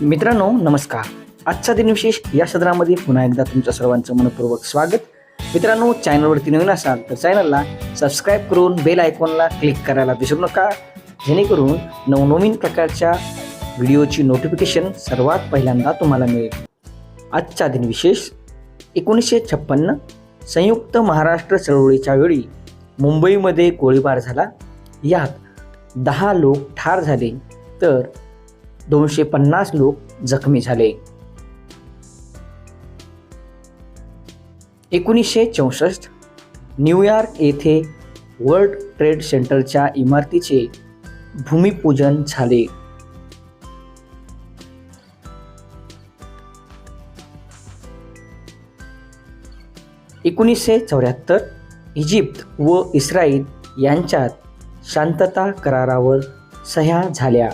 मित्रांनो नमस्कार. आजचा दिनविशेष या सदरामध्ये पुन्हा एकदा तुमचं सर्वांचं मनपूर्वक स्वागत. मित्रांनो चॅनलवरती नवीन असाल तर चॅनलला सबस्क्राईब करून बेल आयकॉनला क्लिक करायला विसरू नका. जेणेकरून नवनवीन प्रकारच्या व्हिडिओची नोटिफिकेशन सर्वात पहिल्यांदा तुम्हाला मिळेल. आजचा दिनविशेष एकोणीसशे छप्पन्न संयुक्त महाराष्ट्र चळवळीच्या वेळी मुंबईमध्ये गोळीबार झाला. यात दहा लोक ठार झाले. तर दोनशे पन्नास लोक जखमी झाले. एकोणीसशे चौसष्ट न्यूयॉर्क येथे वर्ल्ड ट्रेड सेंटरच्या इमारतीचे भूमिपूजन झाले. एकोणीसशे चौऱ्याहत्तर इजिप्त व इस्रायल यांच्यात शांतता करारावर सह्या झाल्या.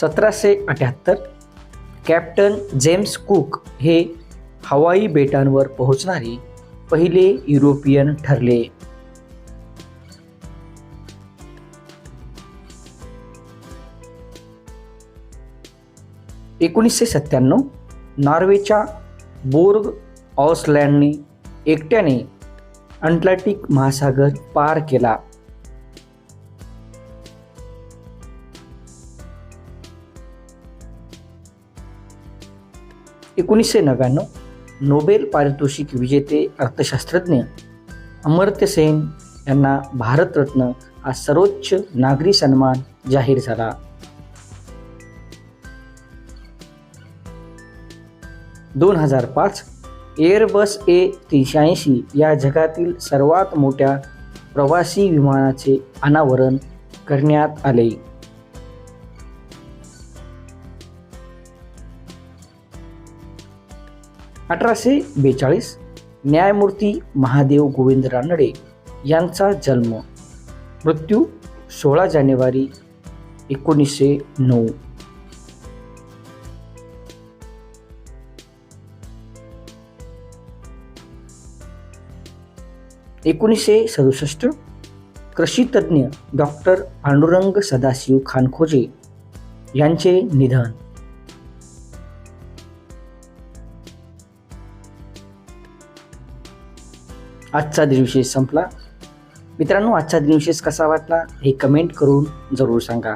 सतराशे अठ्याहत्तर. कॅप्टन जेम्स कुक हे हवाई बेटांवर पोहोचणारे पहिले युरोपियन ठरले. एकोणीसशे सत्त्याण्णव नॉर्वेच्या बोर्ग ऑसलँडने एकट्याने अटलांटिक महासागर पार केला. एकोणीसशे नव्याण्णव नोबेल पारितोषिक विजेते अर्थशास्त्रज्ञ अमर्त्य सेन यांना भारतरत्न हा सर्वोच्च नागरी सन्मान जाहीर झाला. दोन हजार पाच एअरबस ए तीनशे ऐंशी या जगातील सर्वात मोठ्या प्रवासी विमानाचे अनावरण करण्यात आले. अठराशे बेचाळीस न्यायमूर्ती महादेव गोविंद रानडे यांचा जन्म. मृत्यू सोळा जानेवारी एकोणीसशे नऊ. एकोणीसशे सदुसष्ट कृषीतज्ज्ञ डॉक्टर पांडुरंग सदाशिव खानखोजे यांचे निधन. आजचा दिनविशेष संपला. मित्रांनो आजचा दिनविशेष कसा वाटला हे कमेंट करून जरूर सांगा.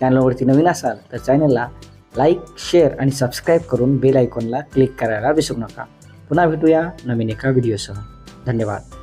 चॅनलवरती नवीन असाल तर चॅनलला लाईक शेअर आणि सबस्क्राईब करून बेल आयकॉनला क्लिक करायला विसरू नका. पुन्हा भेटूया नवीन एका व्हिडिओसह धन्यवाद.